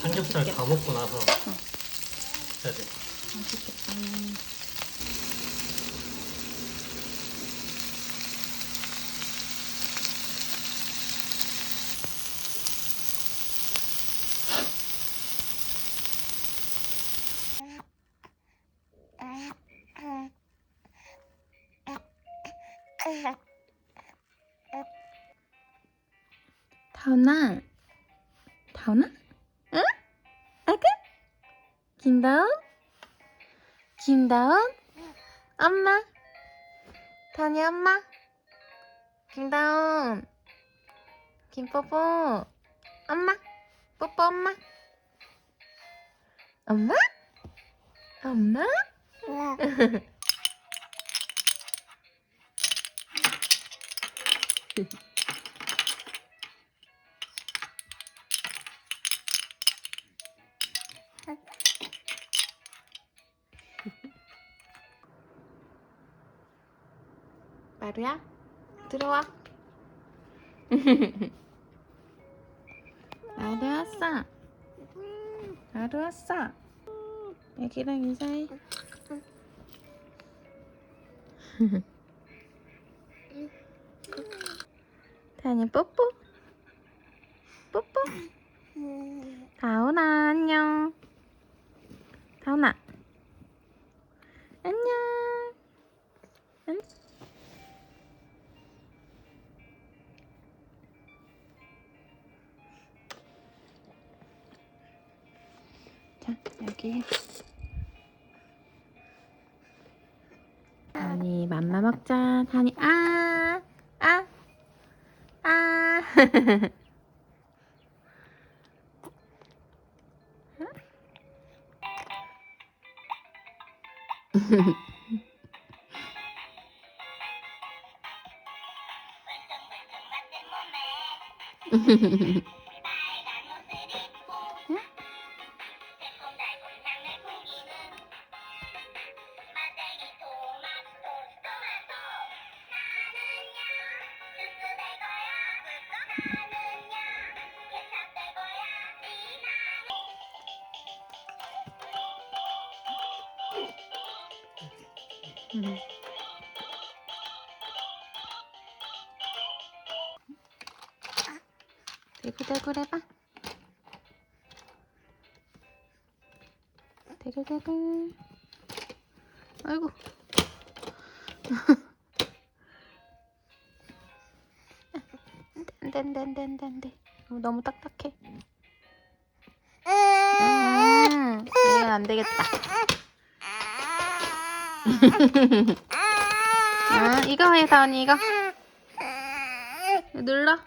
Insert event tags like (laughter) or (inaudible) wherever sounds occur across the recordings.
삼겹살 다 먹고 나서 해야 돼. 다 운아, 다운아, 응? 아그? 김다운, 김다운, 엄마, 다니 엄마, 김다운, 김뽀뽀, 엄마, 뽀뽀 엄마, 엄마, 엄마. (laughs) 마루야, 들어와. (laughs) 마루 왔어. 마루 왔어. 애기랑 인사해. (laughs) 다니 뽀뽀. 뽀뽀. 다운아 안녕. 다운아. 먹자. 다니 아. 아. 아. (laughs) (laughs) 음. 대구대구 해봐. 대구대구. 아이고. 안돼 안돼 안돼 안돼 안돼. 너무 딱딱해. 음, 이건 안 되겠다. 아, 이거 해, 다원이, 이거. 눌러.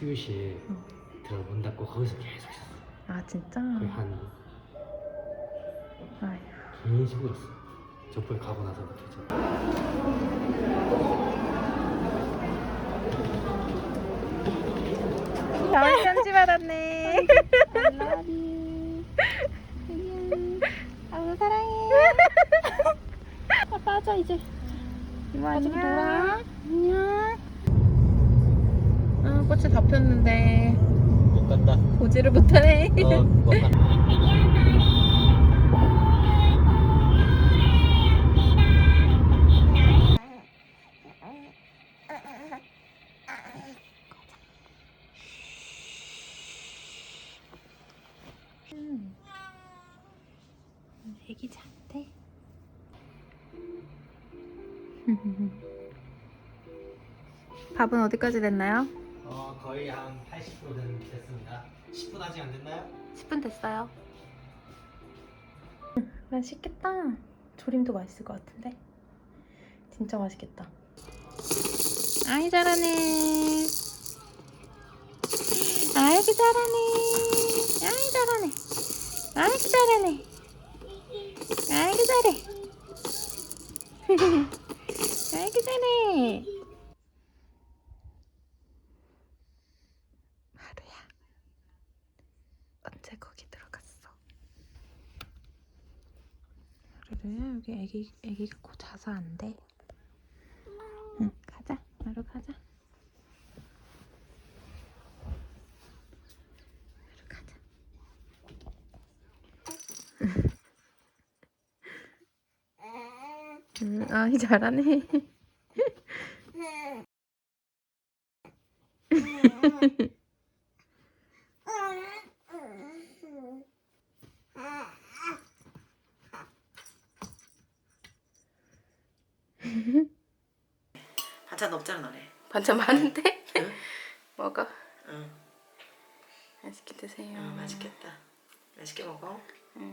수유실 어. 들어문 닫고 거기서 계속 있었어. 아 진짜? 한 아휴. 계속 울었어. 저번에 가고 나서부터 저. 아 편지 받았네. 아우 사랑해. (laughs) 아, 빠져 이제. 이모 안녕. 안녕. 아 꽃이 다 폈는데 못 간다. 보지를 못하네. 어, 못 간다. 음. 애기 잔대. 밥은 어디까지 됐나요? 어, 거의 한 80% 된- 됐습니다. 10분 아직 안 됐나요? 10분 됐어요. 맛있겠다. 조림도 맛있을 것 같은데. 진짜 맛있겠다. 아이 잘하네. 아이고 잘하네. 아이 잘하네. 아이고 잘하네. 아이고 잘해. (laughs) 아이고 잘해. 하루야. 언제 거기 들어갔어? 하루야 여기 애기 애기가 곧 자서 안 돼. 응 가자 하루 가자. 하루 가자. (laughs) 응, 아이 잘하네. (laughs) 반찬 없잖아 너네. 반찬 많은데? 응? (laughs) 먹어. 응. 맛있게 드세요. 응 맛있겠다. 맛있게 먹어. 응.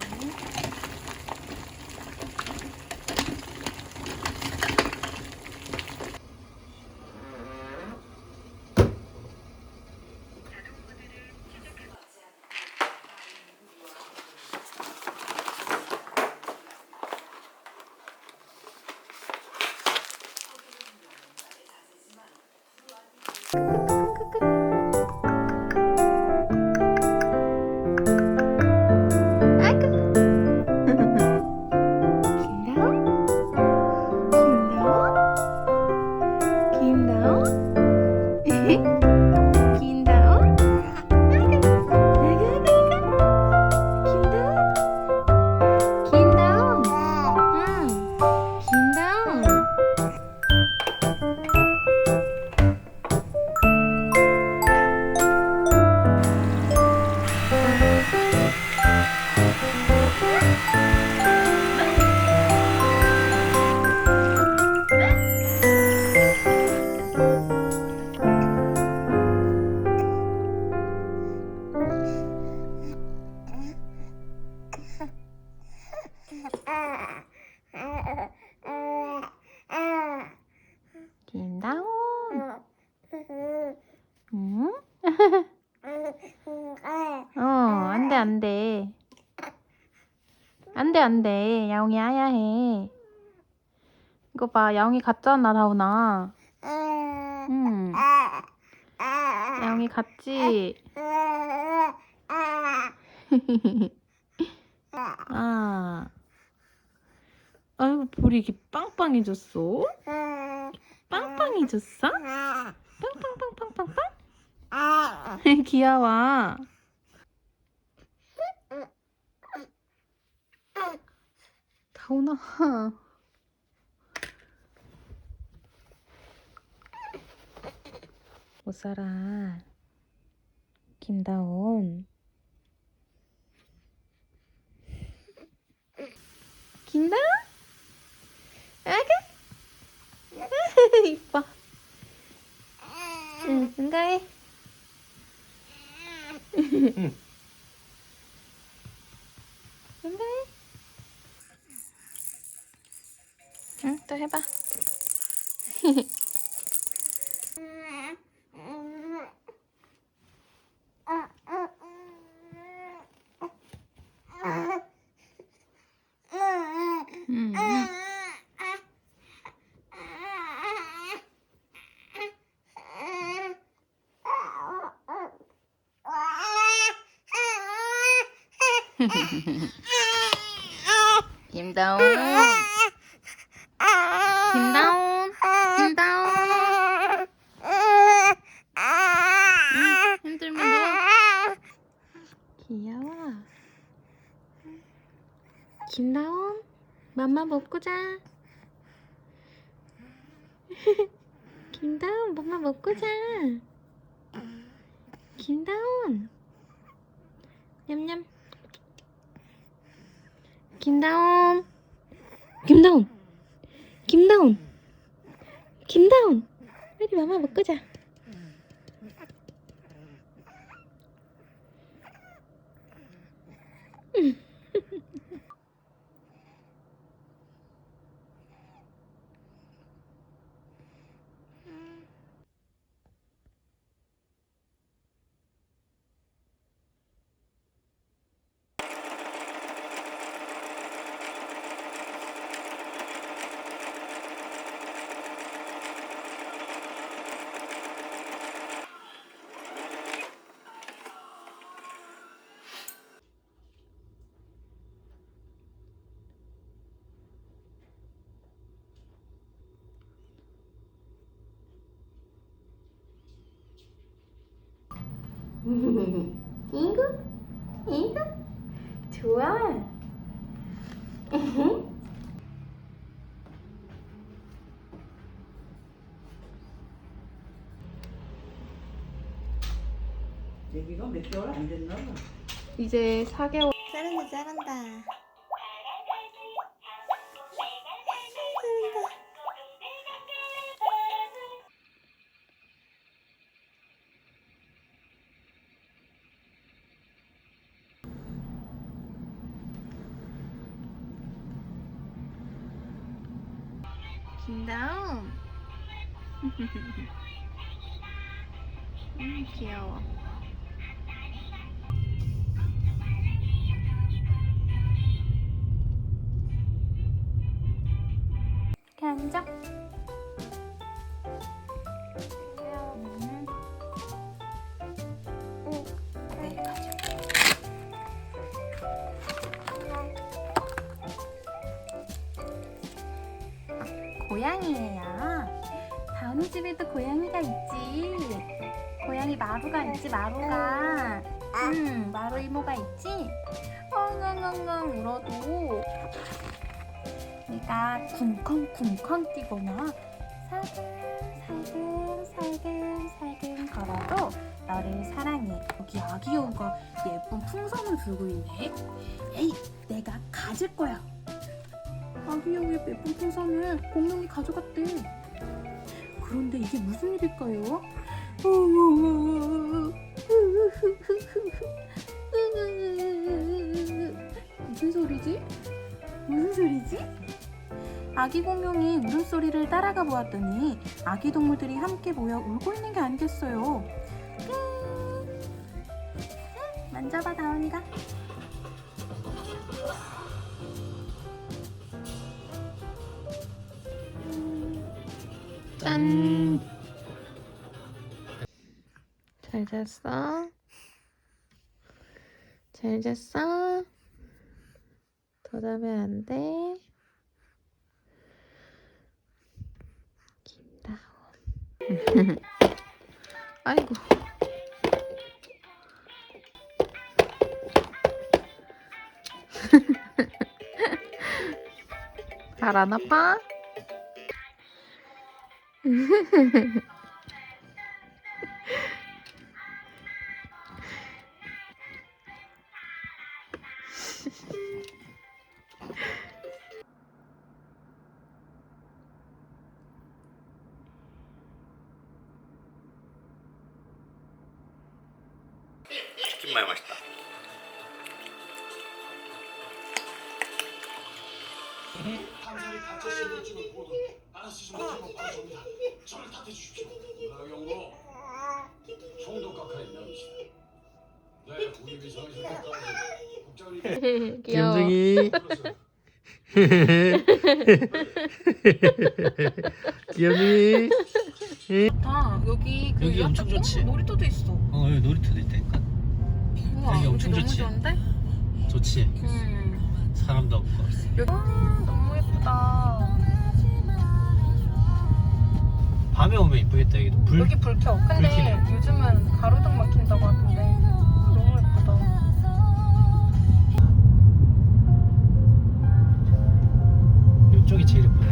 응? 어, 안 돼, 안 돼. 안 돼, 안 돼. 야옹이 아야 해. 이거 봐, 야옹이 갔잖아, 다운아. 응. 야옹이 갔지? 아. 아이고, 볼이 이렇게 빵빵해졌어? 빵빵해졌어? 빵빵빵빵빵빵? (laughs) 귀여워. 다운아. 못 살아. 김다운. 김다운? 아가? (laughs) 이뻐. 응, 응가해. 응가해. 응, 또 해봐. 음. (laughs) (laughs) 김다운. 김다운. 김다운. 응, 힘들면 누워. 귀여워. 김다운. 맘마 먹고 자. (laughs) 김다운, 맘마 먹고 자. 김다운. 냠냠. 김다운. 김다운. 김다운. 김다운. 빨리 마마 먹고 자. (laughs) 이거? 이거? 좋아. (laughs) 애기가 몇 개월 안 됐나 봐. 이제 4개월. 자란다, 자란다. 귀여워. (laughs) 고양이에요. 다운이 집에도 고양이가 있지. 고양이 마루가 있지, 마루가. 응, 마루 이모가 있지. 엉엉엉엉 울어도 내가 쿵쾅쿵쾅 뛰거나 살금 살금 살금 걸어도 너를 사랑해. 여기 아기 여우가 예쁜 풍선을 들고 있네. 에이, 내가 가질 거야. 아기 여우의 예쁜 풍선을 공룡이 가져갔대. 그런데 이게 무슨 일일까요? 무슨 소리지? 무슨 소리지? 아기 공룡이 울음소리를 따라가 보았더니 아기 동물들이 함께 모여 울고 있는 게 아니겠어요. 음. 만져봐 다운이가. 짠. 잘 잤어? 잘 잤어? 더 자면 안 돼. 김다운. (laughs) 아이고. (laughs) 잘 안 아파? 치킨 마요 맛있 다. 탄산이 갇혀 신분증을 보도 알아서 좀 못하면 바로 줍니다. 저를 탓해 주십시오. 나경고 총독. 네, 우리 좋겠다고 국장님 귀염둥이. 귀염둥이. 아 여기 그 여기 엄청 좋지. 놀이터도 있어. 어 여기 놀이터도 있다니까. 우와 여기 엄청 너무 좋지. 좋은데? 저 좋지. 음. 사람도 없고. 여기 음, 너무 예쁘다. 밤에 오면 이쁘겠다 여기도. 불. 여기 불 켜. 근데 불 켜네. 요즘은 가로등만 킨다고 하던데 너무 예쁘다. 이쪽이 제일 예쁘다.